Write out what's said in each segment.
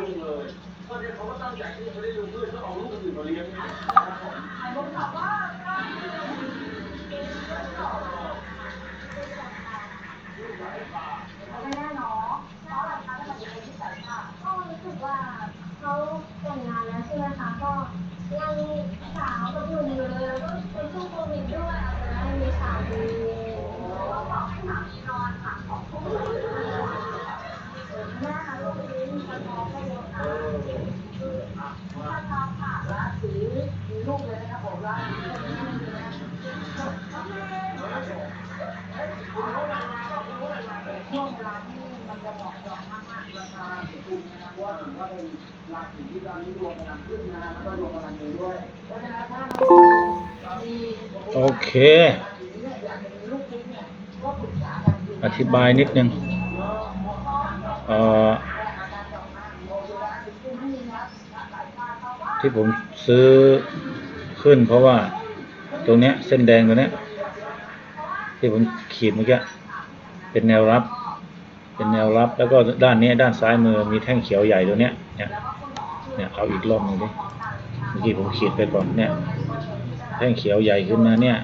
ลุงเลยตอนนี้เขาก็ตั้งใจที่จะไปได้ลุงเพื่อจะเอาลูกอื่นมาเลี้ยง ลูกเลยนะครับผมว่าช่วงเวลาที่มันจะเหมาะเจาะมากๆราคาถูกนะครับว่าถือว่าเป็นราศีที่ตอนนี้ดวงกำลังขึ้นนะแล้วก็ดวงกำลังดีด้วยเพราะฉะนั้นถ้าเรามีโอเคอยากจะมีลูกทิ้งเนี่ยก็ปรึกษากันอยู่อธิบายนิดนึงเอ่อที่ผมซื้อ ขึ้น เพราะว่าตรงเนี้ยเส้นแดงตรงเนี้ยที่ผมขีดเมื่อกี้เป็นแนวรับ เป็นแนวรับแล้วก็ด้านนี้ด้านซ้ายมือมีแท่งเขียวใหญ่ตัวเนี้ยเนี่ยเนี่ยเอาอีกรอบหนึ่งดิเมื่อกี้ผมขีดไปก่อนเนี่ยแท่งเขียวใหญ่ขึ้นมาเนี่ย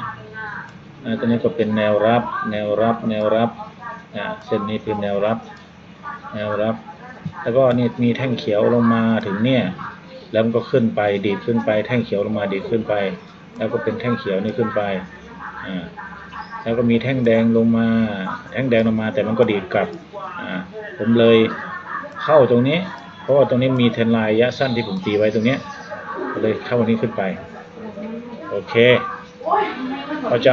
อ่าตัวนี้ก็เป็นแนวรับ แนวรับ แนวรับอ่าเส้นนี้เป็นแนวรับ แนวรับ แล้วก็นี่มีแท่งเขียวลงมาถึงเนี่ย แล้วมันก็ขึ้นไปดีดขึ้นไป แท่งเขียวลงมาดีดขึ้นไป แล้วก็เป็นแท่งเขียวนี่ขึ้นไปอ่าแล้วก็มีแท่งแดงลงมา แท่งแดงลงมา แต่มันก็ดีดกลับอ่าผมเลยเข้าตรงนี้ เพราะว่าตรงนี้มีเทรนไลน์ระยะสั้นที่ผมตีไว้ตรงนี้ก็เลยเข้าอันนี้ขึ้นไป โอเคเข้าใจ